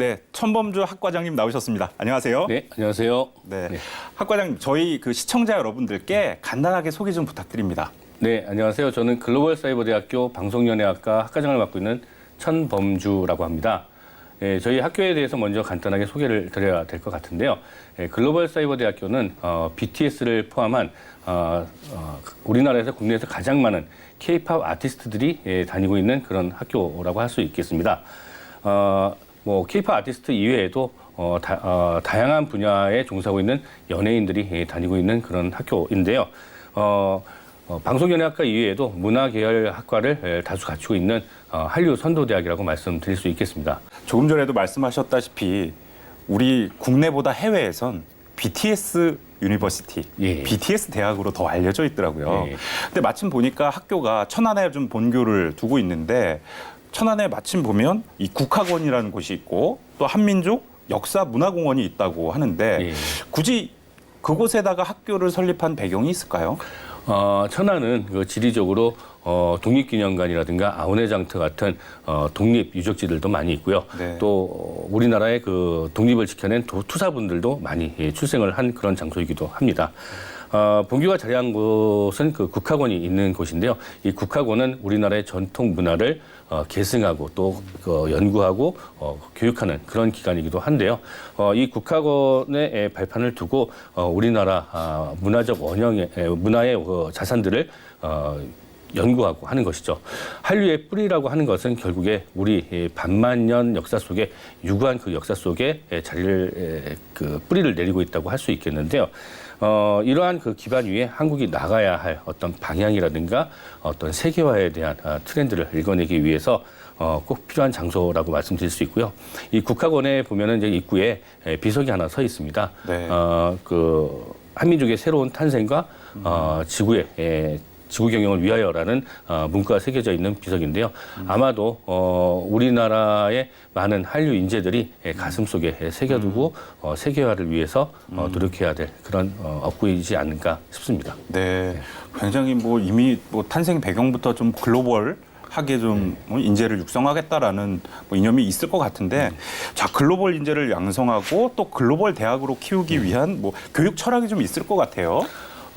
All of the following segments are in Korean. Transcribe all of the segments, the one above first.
네, 천범주 학과장님 나오셨습니다. 안녕하세요. 네, 안녕하세요. 네. 네. 학과장님, 저희 그 시청자 여러분들께 간단하게 소개 좀 부탁드립니다. 네, 안녕하세요. 저는 글로벌 사이버 대학교 방송연예학과 학과장을 맡고 있는 천범주라고 합니다. 예, 저희 학교에 대해서 먼저 간단하게 소개를 드려야 될 것 같은데요. 예, 글로벌 사이버 대학교는 어, BTS를 포함한 어, 어, 우리나라에서 국내에서 가장 많은 K-팝 아티스트들이 예, 다니고 있는 그런 학교라고 할 수 있겠습니다. 어, 뭐 K-팝 아티스트 이외에도 어, 다, 어, 다양한 분야에 종사하고 있는 연예인들이 예, 다니고 있는 그런 학교인데요. 어, 어, 방송연예학과 이외에도 문화계열 학과를 예, 다수 갖추고 있는 어, 한류 선도대학이라고 말씀드릴 수 있겠습니다. 조금 전에도 말씀하셨다시피 우리 국내보다 해외에선 BTS 유니버시티, 예. BTS 대학으로 더 알려져 있더라고요. 예. 근데 마침 보니까 학교가 천안에 좀 본교를 두고 있는데 천안에 마침 보면 이 국학원이라는 곳이 있고 또 한민족 역사 문화공원이 있다고 하는데 예. 굳이 그곳에다가 학교를 설립한 배경이 있을까요? 어, 천안은 그 지리적으로 어, 독립기념관이라든가 아우네장터 같은 어, 독립 유적지들도 많이 있고요. 네. 또 어, 우리나라의 그 독립을 지켜낸 도, 투사분들도 많이 예, 출생을 한 그런 장소이기도 합니다. 어, 본교가 자리한 곳은 그 국학원이 있는 곳인데요. 이 국학원은 우리나라의 전통 문화를 어, 계승하고 또 그, 연구하고 어, 교육하는 그런 기관이기도 한데요. 어, 이 국학원의 에, 발판을 두고 어, 우리나라 아, 문화적 원형의 에, 문화의 어, 자산들을 어, 연구하고 하는 것이죠. 한류의 뿌리라고 하는 것은 결국에 우리 이 반만년 역사 속에 유구한 그 역사 속에 에, 자리를 에, 그 뿌리를 내리고 있다고 할 수 있겠는데요. 어, 이러한 그 기반 위에 한국이 나가야 할 어떤 방향이라든가 어떤 세계화에 대한 아, 트렌드를 읽어내기 위해서 어, 꼭 필요한 장소라고 말씀드릴 수 있고요. 이 국학원에 보면은 이제 입구에 에, 비석이 하나 서 있습니다. 네. 어, 그 한민족의 새로운 탄생과 어, 지구의 에, 지구 경영을 위하여라는 어, 문구가 새겨져 있는 비석인데요. 아마도 어, 우리나라의 많은 한류 인재들이 에, 가슴 속에 에, 새겨두고 어, 세계화를 위해서 어, 노력해야 될 그런 어, 업구이지 않을까 싶습니다. 네, 굉장히 뭐 이미 뭐 탄생 배경부터 좀 글로벌 하게 좀 뭐 인재를 육성하겠다라는 뭐 이념이 있을 것 같은데 자 글로벌 인재를 양성하고 또 글로벌 대학으로 키우기 위한 뭐 교육 철학이 좀 있을 것 같아요.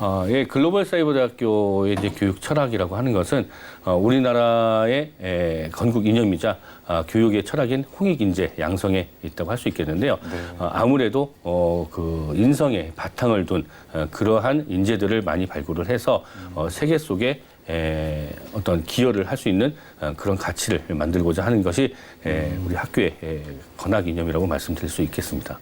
어, 예, 글로벌 사이버 대학교의 이제 교육 철학이라고 하는 것은 어, 우리나라의 에, 건국 이념이자 아, 교육의 철학인 홍익 인재 양성에 있다고 할 수 있겠는데요. 어, 아무래도 어, 그 인성에 바탕을 둔 어, 그러한 인재들을 많이 발굴을 해서 어, 세계 속에 에, 어떤 기여를 할 수 있는 어, 그런 가치를 만들고자 하는 것이 에, 우리 학교의 에, 건학 이념이라고 말씀드릴 수 있겠습니다.